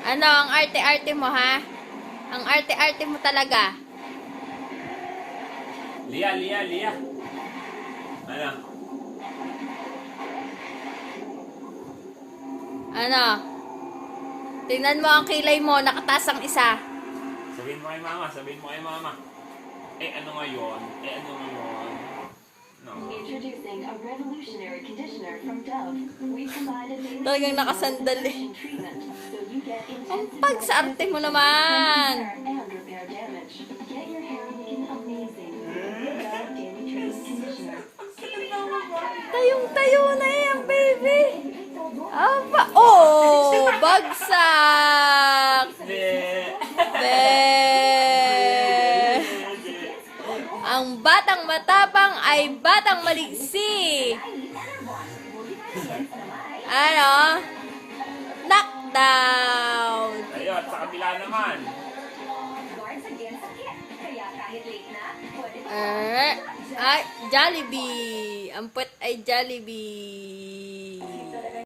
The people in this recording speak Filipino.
Ano, ang arte-arte mo, ha? Ang arte-arte mo talaga. Lia, Lia, Lia. Ano? Ano? Tingnan mo ang kilay mo, nakataas ang isa. Sabihin mo kay mama, sabihin mo kay mama. Eh, ano ngayon? Eh, ano ngayon? Introducing a revolutionary conditioner from Dove. We provide a daily Talagang nakasandal eh. treatment, so you get Ang intensive pag sa arte mo naman. and repair damage. Get your hair looking amazing. Dove Daily Treatment Conditioner. Tayong-tayo na yan, baby. Aba, oh, bagsak. Hindi. Be. Batang matapang ay batang maliksi. Ano? Knockdown. Ayun, sa kabila naman. Eh, ay, Jollibee. Puwet ay Jollibee.